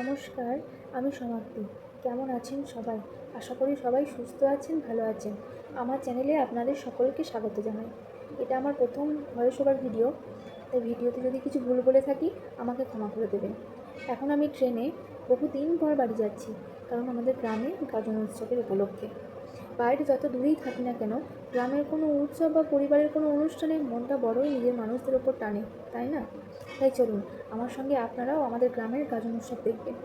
নমস্কার, আমি সমাপ্তি। কেমন আছেন সবাই? আশা করি সবাই সুস্থ আছেন, ভালো আছেন। আমার চ্যানেলে আপনাদের সকলকে স্বাগত জানাই। এটা আমার প্রথম ভয়েস ওভার ভিডিও, তাই ভিডিওতে যদি কিছু ভুল বলে থাকি, আমাকে ক্ষমা করে দেবেন। এখন আমি ট্রেনে বহুদিন পর বাড়ি যাচ্ছি, কারণ আমাদের গ্রামে গাজন উৎসবের উপলক্ষে। বাইরে যত দূরেই থাকি না কেন, গ্রামের কোনো উৎসব বা পরিবারের কোনো অনুষ্ঠানে মনটা বড়ই নিজের মানুষদের ওপর টানে, তাই না? তাই চলুন, আমার সঙ্গে আপনারাও আমাদের গ্রামের গাজন উৎসব দেখবেন।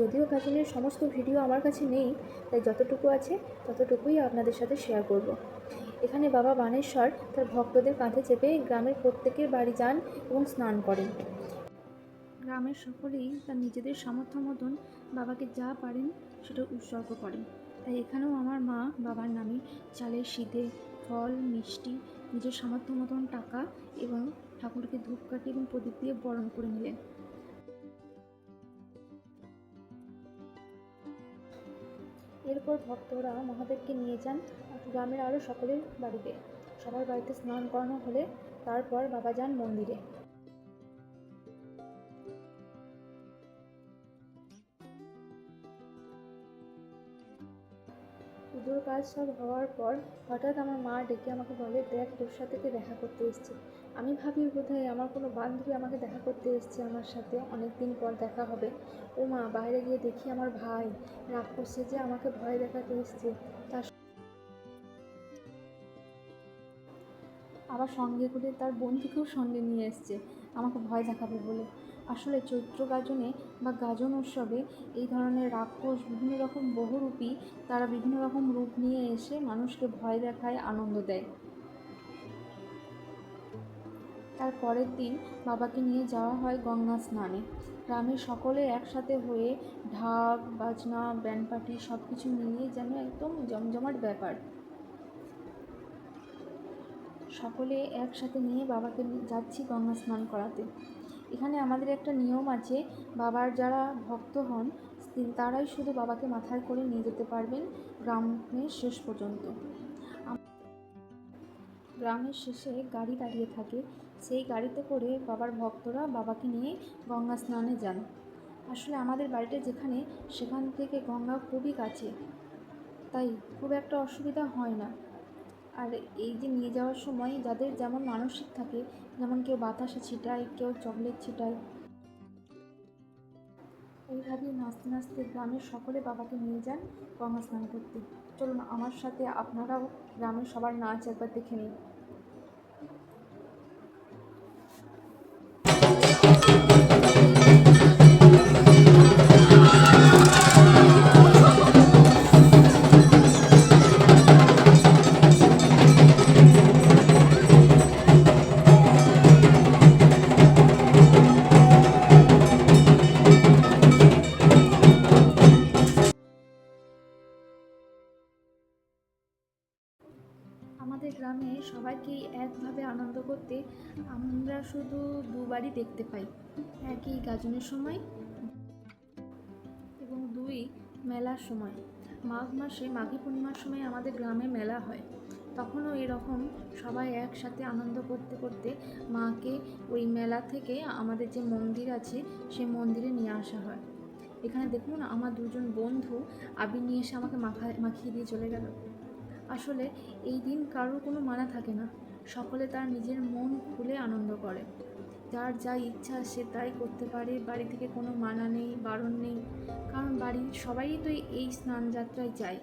যদিও গাজনের সমস্ত ভিডিও আমার কাছে নেই, তাই যতটুকু আছে ততটুকুই আপনাদের সাথে শেয়ার করব। এখানে বাবা বানেশ্বর তার ভক্তদের কাঁধে চেপে গ্রামের প্রত্যেকের বাড়ি যান এবং স্নান করেন। গ্রামের সকলেই তার নিজেদের সামর্থ্য মতন বাবাকে যা পারেন সেটা উৎসর্গ করেন। তাই এখানেও আমার মা বাবার নামে চালের শীতে ফল, মিষ্টি নিজের সামর্থ্য মতন টাকা এবং ঠাকুরকে ধূপকাঠি এবং প্রদীপ দিয়ে বরণ করে নিলেন। এরপর ভক্তরা মহাদেবকে নিয়ে যান গ্রামের আরও সকলের বাড়িতে। সবার বাড়িতে স্নান করানো হলে তারপর বাবা যান মন্দিরে। পুজোর কাজ সব হওয়ার পর হঠাৎ আমার মা ডেকে আমাকে বলে, দেখ, তোর সাথে কে দেখা করতে এসছে। আমি ভাবি, বোধহয় আমার কোনো বান্ধবী আমাকে দেখা করতে এসছে আমার সাথে। অনেক দিন পর দেখা হবে। ও মা, বাইরে গিয়ে দেখি আমার ভাই। রাগ করছে যে আমাকে ভয় দেখাতে এসছে, তার আবার সঙ্গে করে তার বন্ধুকেও সঙ্গে নিয়ে এসছে। আমাকে ভয় দেখাবে বলে। আসলে চৈত্র গাজনে বা গাজন উৎসবে এই ধরনের রাক্ষস বিভিন্ন রকম বহুরূপী তারা বিভিন্ন রকম রূপ নিয়ে এসে মানুষকে ভয় দেখায়, আনন্দ দেয়। তার পরের দিন বাবাকে নিয়ে যাওয়া হয় গঙ্গা স্নানে। গ্রামের সকলে একসাথে হয়ে ঢাক, বাজনা ব্যান্ড সব কিছু মিলিয়ে যেন একদম জমজমাট ব্যাপার। সকলে একসাথে নিয়ে বাবাকে যাচ্ছি গঙ্গা স্নান করাতে। এখানে আমাদের একটা নিয়ম আছে, বাবার যারা ভক্ত হন তারাই শুধু বাবাকে মাথায় করে নিয়ে যেতে পারবেন গ্রামের শেষ পর্যন্ত। গ্রামের শেষে গাড়ি দাঁড়িয়ে থাকে, সেই গাড়িতে করে বাবার ভক্তরা বাবাকে নিয়ে গঙ্গা স্নানে যান। আসলে আমাদের বাড়িটা যেখানে, সেখান থেকে গঙ্গা খুবই কাছে, তাই খুব একটা অসুবিধা হয় না। আর এই যে নিয়ে যাওয়ার সময় যাদের যেমন মানসিক থাকে, যেমন কেউ বাতাসে ছিটায়, কেউ চকলেট ছিটায়। এইভাবেই নাচতে নাচতে গ্রামের সকলে বাবাকে নিয়ে যান গঙ্গা স্নান করতে। চলুন, আমার সাথে আপনারাও গ্রামের সবার নাচ একবার দেখে নিন। আমাদের গ্রামে সবাইকেই একভাবে আনন্দ করতে আমরা শুধু দুবারই দেখতে পাই। একই গাজনের সময় এবং দুই মেলার সময়। মাঘ মাসে, মাঘী পূর্ণিমার সময় আমাদের গ্রামে মেলা হয়। তখনও এরকম সবাই একসাথে আনন্দ করতে করতে মাকে ওই মেলা থেকে আমাদের যে মন্দির আছে, সেই মন্দিরে নিয়ে আসা হয়। এখানে দেখুন, আমার দুজন বন্ধু আবির নিয়ে এসে আমাকে মাখা, মাখিয়ে দিয়ে চলে গেল। আসলে এই দিন কারোর কোনো মানা থাকে না। সকলে তার নিজের মন খুলে আনন্দ করে। যার যা ইচ্ছা সে তাই করতে পারে, বাড়ি থেকে কোনো মানা নেই, বারণ নেই। কারণ বাড়ির সবাই তো এই স্নান যাত্রায় যায়।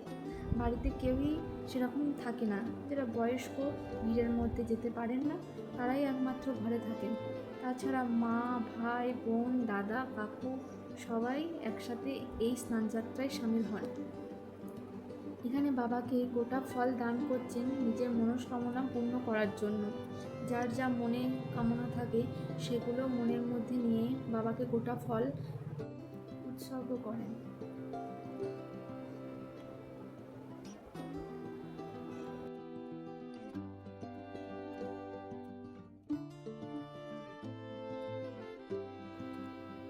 বাড়িতে কেউই সেরকম থাকে না। যারা বয়স্ক, ভিড়ের মধ্যে যেতে পারেন না, তারাই একমাত্র ঘরে থাকেন। তাছাড়া মা, ভাই, বোন, দাদা, কাকু সবাই একসাথে এই স্নান যাত্রায় সামিল হন। এখানে বাবাকে গোটা ফল দান করছেন নিজের মনস্কামনা পূর্ণ করার জন্য। যার যা মনে কামনা থাকে, সেগুলো মনের মধ্যে নিয়ে বাবাকে গোটা ফল উৎসর্গ করেন।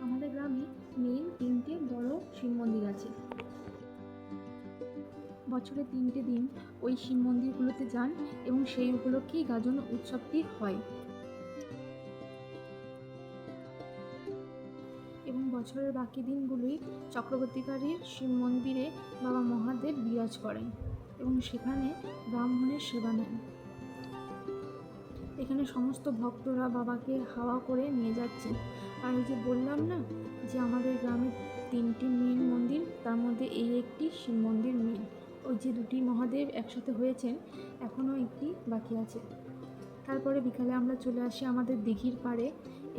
আমাদের গ্রামে মেন তিনটে বড় শিব মন্দির আছে। বছরে তিনটে দিন ওই শিব মন্দিরগুলোতে যান এবং সেই উপলক্ষেই গাজন উৎসবটি হয়। এবং বছরের বাকি দিনগুলোই চক্রবর্তীকারীর শিব মন্দিরে বাবা মহাদেব বিরাজ করেন এবং সেখানে ব্রাহ্মণের সেবা নেন। এখানে সমস্ত ভক্তরা বাবাকে হাওয়া করে নিয়ে যাচ্ছেন। আর ওই যে বললাম না যে আমাদের গ্রামে তিনটি মেন মন্দির, তার মধ্যে এই একটি শিব মন্দির মেন ওই যে দুটি মহাদেব একসাথে হয়েছেন, এখনও একটি বাকি আছে। তারপরে বিকালে আমরা চলে আসি আমাদের দিঘির পাড়ে।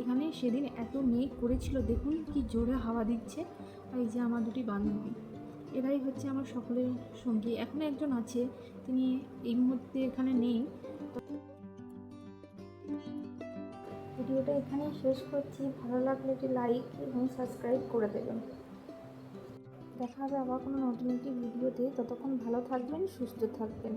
এখানে সেদিন এত মেঘ করেছিল, দেখুন কি জোরে হাওয়া দিচ্ছে। এই যে আমার দুটি বান্ধবী, এরাই হচ্ছে আমার সকলের সঙ্গী। এখনও একজন আছে, তিনি এই মুহূর্তে এখানে নেই। ভিডিওটা এখানেই শেষ করছি। ভালো লাগলে একটি লাইক এবং সাবস্ক্রাইব করে দেবেন। দেখা হবে আবার কোনো নতুন একটি ভিডিওতে। ততক্ষণ ভালো থাকবেন সুস্থ থাকবেন।